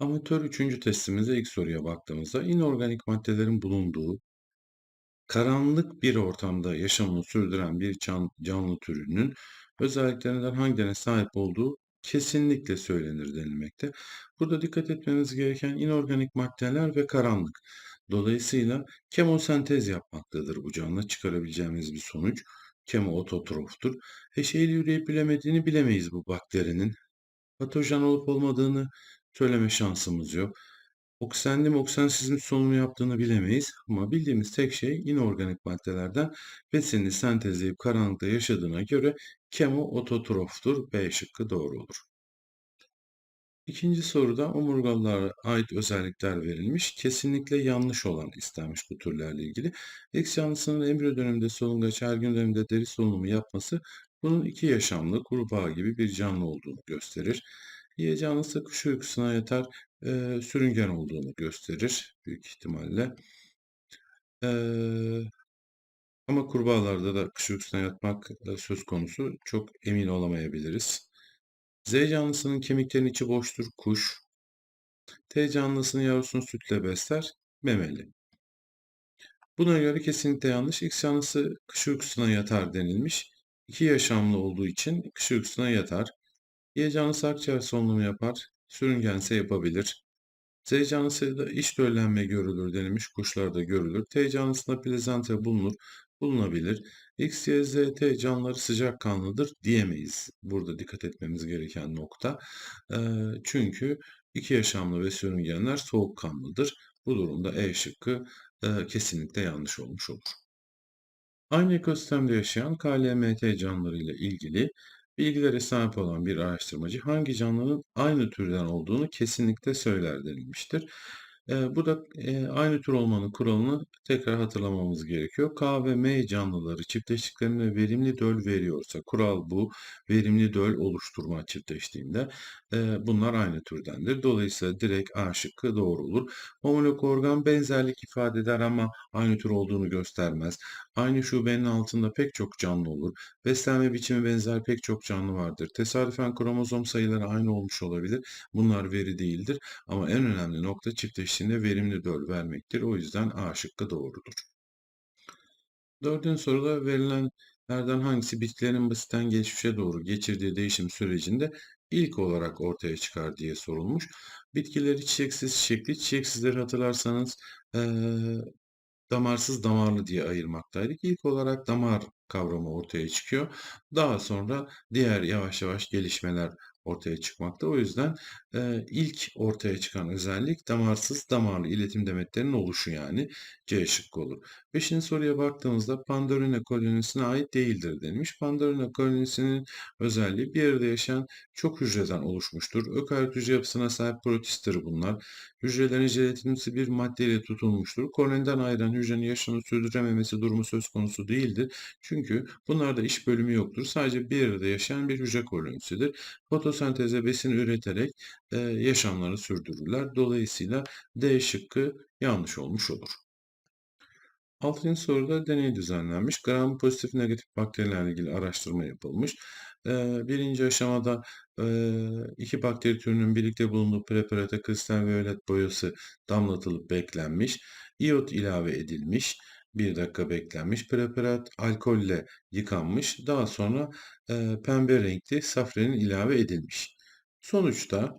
Amatör 3. testimizde ilk soruya baktığımızda inorganik maddelerin bulunduğu karanlık bir ortamda yaşamını sürdüren bir can, canlı türünün özelliklerinden hangilerine sahip olduğu kesinlikle söylenir denilmekte. Burada dikkat etmemiz gereken inorganik maddeler ve karanlık. Dolayısıyla kemosentez yapmaktadır bu canlı. Çıkarabileceğimiz bir sonuç kemoototroftur. Eşeğiyle yürüyüp bilemediğini bilemeyiz bu bakterinin. Patojen olup olmadığını söyleme şansımız yok. Oksijenli mi oksijensiz mi solunumu yaptığını bilemeyiz ama bildiğimiz tek şey inorganik maddelerden besinini sentezleyip karanlıkta yaşadığına göre kemoototroftur. B şıkkı doğru olur. İkinci soruda omurgalılara ait özellikler verilmiş. Kesinlikle yanlış olan istenmiş bu türlerle ilgili. X canlısının embriyo döneminde solungaç, ergün döneminde deri solunumu yapması bunun iki yaşamlı kurbağa gibi bir canlı olduğunu gösterir. Y canlısı kuş uykusuna yatar, e, sürüngen olduğunu gösterir büyük ihtimalle. E, ama kurbağalarda da kuş uykusuna yatmak e, söz konusu çok emin olamayabiliriz. Z canlısının kemiklerinin içi boştur, kuş. T canlısının yavrusunu sütle besler, memeli. Buna göre kesinlikle yanlış. X canlısı kış uykusuna yatar denilmiş. İki yaşamlı olduğu için kış uykusuna yatar. Y canlısı akciğer solunumu yapar. Sürüngense yapabilir. Z canlısında iç döllenme görülür denilmiş. Kuşlarda görülür. T canlısında plezante bulunur. Bulunabilir. X, Y, Z, T canlıları sıcak kanlıdır diyemeyiz. Burada dikkat etmemiz gereken nokta. Çünkü iki yaşamlı ve sürüngenler soğukkanlıdır. Bu durumda E şıkkı kesinlikle yanlış olmuş olur. Aynı ekosistemde yaşayan KLMT canlılarıyla ilgili bilgilere sahip olan bir araştırmacı hangi canlının aynı türden olduğunu kesinlikle söyler denilmiştir. Burada e, aynı tür olmanın kuralını tekrar hatırlamamız gerekiyor. K ve M canlıları çiftleştiklerinde verimli döl veriyorsa, kural bu, verimli döl oluşturma çiftleştiğinde bunlar aynı türdendir. Dolayısıyla direkt A şıkkı doğru olur. Homolog organ benzerlik ifade eder ama aynı tür olduğunu göstermez. Aynı şubenin altında pek çok canlı olur. Beslenme biçimi benzer pek çok canlı vardır. Tesadüfen kromozom sayıları aynı olmuş olabilir. Bunlar veri değildir. Ama en önemli nokta çiftleştiğinde verimli döl vermektir. O yüzden A şıkkı doğrudur. Dördüncü soruda verilenlerden hangisi bitkilerin basitten geçmişe doğru geçirdiği değişim sürecinde ilk olarak ortaya çıkar diye sorulmuş. Bitkileri çiçeksiz çiçekli, çiçeksizleri hatırlarsanız ee, damarsız damarlı diye ayırmaktaydık. İlk olarak damar kavramı ortaya çıkıyor. Daha sonra diğer yavaş yavaş gelişmeler ortaya çıkmakta. O yüzden e, ilk ortaya çıkan özellik damarsız damarlı iletim demetlerinin oluşu yani C şıkkı olur. Beşinci soruya baktığımızda Pandorina kolonisine ait değildir denilmiş. Pandorina kolonisinin özelliği bir arada yaşayan çok hücreden oluşmuştur. Ökaryot hücre yapısına sahip protisttir bunlar. Hücrelerin jelatinimsi bir maddeyle tutulmuştur. Koloniden ayıran hücrenin yaşamını sürdürememesi durumu söz konusu değildir. Çünkü bunlarda iş bölümü yoktur. Sadece bir arada yaşayan bir hücre kolonisidir. Fotosenteze besin üreterek e, yaşamlarını sürdürürler. Dolayısıyla D şıkkı yanlış olmuş olur. Altıncı soruda deney düzenlenmiş. Gram pozitif negatif bakterilerle ilgili araştırma yapılmış. Birinci aşamada iki bakteri türünün birlikte bulunduğu preparata kristal violet boyası damlatılıp beklenmiş. İyot ilave edilmiş. Bir dakika beklenmiş. Preparat alkolle yıkanmış. Daha sonra pembe renkli safrenin ilave edilmiş. Sonuçta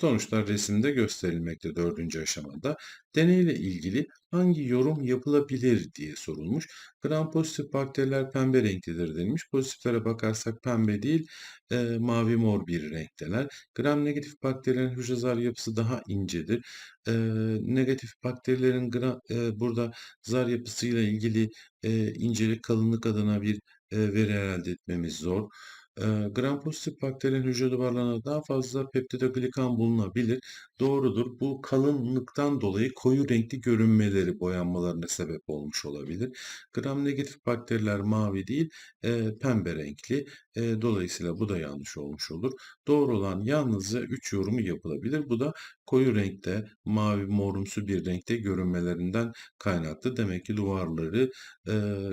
Sonuçlar resimde gösterilmekte dördüncü aşamada. Deneyle ilgili hangi yorum yapılabilir diye sorulmuş. Gram pozitif bakteriler pembe renklidir denilmiş. Pozitiflere bakarsak pembe değil e, mavi mor bir renkteler. Gram negatif bakterilerin hücre zar yapısı daha incedir. E, negatif bakterilerin gram, e, burada zar yapısıyla ilgili e, incelik kalınlık adına bir e, veri elde etmemiz zor. Gram pozitif bakterinin hücre duvarlarında daha fazla peptidoglikan bulunabilir. Doğrudur. Bu kalınlıktan dolayı koyu renkli görünmeleri boyanmalarına sebep olmuş olabilir. Gram negatif bakteriler mavi değil, e, pembe renkli. E, dolayısıyla bu da yanlış olmuş olur. Doğru olan yalnızca 3 yorumu yapılabilir. Bu da koyu renkte, mavi morumsu bir renkte görünmelerinden kaynaklı. Demek ki duvarları e,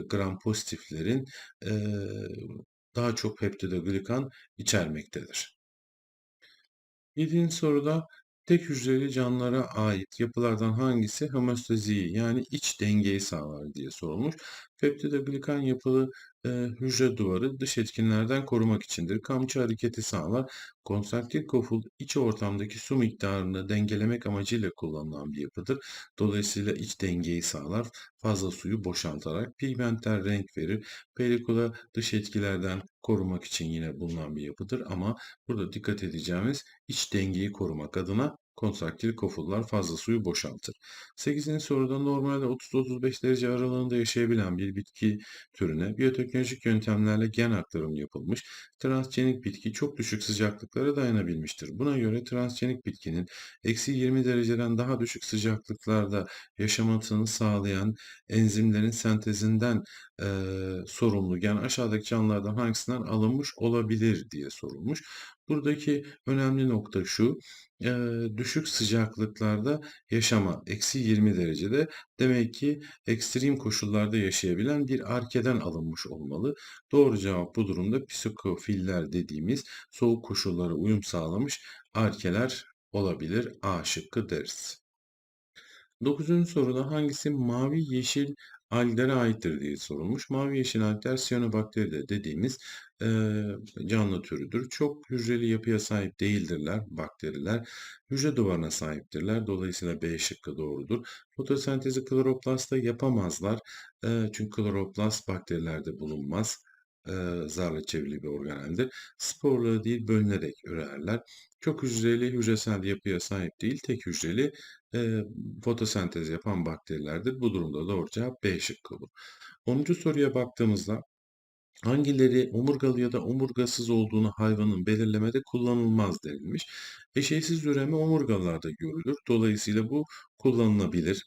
gram pozitiflerin e, daha çok peptidoglikan içermektedir. Yedinci soruda tek hücreli canlılara ait yapılardan hangisi homeostaziyi yani iç dengeyi sağlar diye sorulmuş. Peptidoglikan yapılı e, hücre duvarı dış etkinlerden korumak içindir. Kamçı hareketi sağlar. Konsantrik koful iç ortamdaki su miktarını dengelemek amacıyla kullanılan bir yapıdır. Dolayısıyla iç dengeyi sağlar. Fazla suyu boşaltarak pigmentler renk verir. Pelikula dış etkilerden korumak için yine bulunan bir yapıdır ama burada dikkat edeceğimiz iç dengeyi korumak adına kontraktil kofullar fazla suyu boşaltır. 8. soruda normalde 30-35 derece aralığında yaşayabilen bir bitki türüne biyoteknolojik yöntemlerle gen aktarımı yapılmış. Transgenik bitki çok düşük sıcaklıklara dayanabilmiştir. Buna göre transgenik bitkinin eksi 20 dereceden daha düşük sıcaklıklarda yaşamasını sağlayan enzimlerin sentezinden e, sorumlu gen aşağıdaki canlılardan hangisinden alınmış olabilir diye sorulmuş. Buradaki önemli nokta şu, düşük sıcaklıklarda yaşama, eksi 20 derecede demek ki ekstrem koşullarda yaşayabilen bir arkeden alınmış olmalı. Doğru cevap bu durumda psikofiller dediğimiz soğuk koşullara uyum sağlamış arkeler olabilir. A şıkkı deriz. Dokuzuncu soruda hangisi mavi yeşil alglere aittir diye sorulmuş. Mavi yeşil algler siyanobakteride dediğimiz e, canlı türüdür. Çok hücreli yapıya sahip değildirler bakteriler. Hücre duvarına sahiptirler. Dolayısıyla B şıkkı doğrudur. Fotosentezi kloroplastta yapamazlar. E, çünkü kloroplast bakterilerde bulunmaz zarla çevrili bir organeldir. Sporları değil bölünerek ürerler. Çok hücreli hücresel yapıya sahip değil, tek hücreli e, fotosentez yapan bakterilerdir. Bu durumda doğru cevap B şıkkı olur. 10. soruya baktığımızda hangileri omurgalı ya da omurgasız olduğunu hayvanın belirlemede kullanılmaz denilmiş. Eşeysiz üreme omurgalılarda görülür. Dolayısıyla bu kullanılabilir.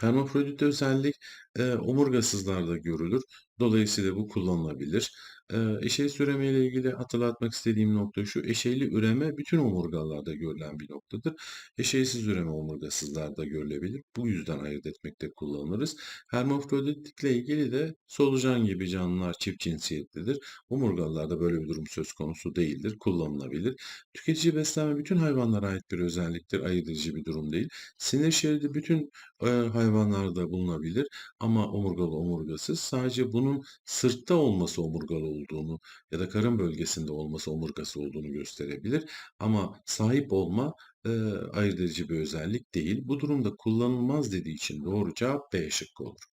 Hermafrodit özellik e, omurgasızlarda görülür. Dolayısıyla bu kullanılabilir. E, eşeğsiz üreme ile ilgili hatırlatmak istediğim nokta şu. Eşeyli üreme bütün omurgalarda görülen bir noktadır. Eşeysiz üreme omurgasızlarda görülebilir. Bu yüzden ayırt etmekte kullanırız. Hermafroditle ilgili de solucan gibi canlılar çift cinsiyetlidir. Omurgalılarda böyle bir durum söz konusu değildir. Kullanılabilir. Tüketici beslenme bütün hayvanlara ait bir özelliktir. Ayırt edici bir durum değil. Sinir şeridi bütün e, hayvanlarda bulunabilir ama omurgalı omurgasız. Sadece bunun sırtta olması omurgalı olduğunu ya da karın bölgesinde olması omurgası olduğunu gösterebilir. Ama sahip olma e, ayırt edici bir özellik değil. Bu durumda kullanılmaz dediği için doğru cevap B şıkkı olur.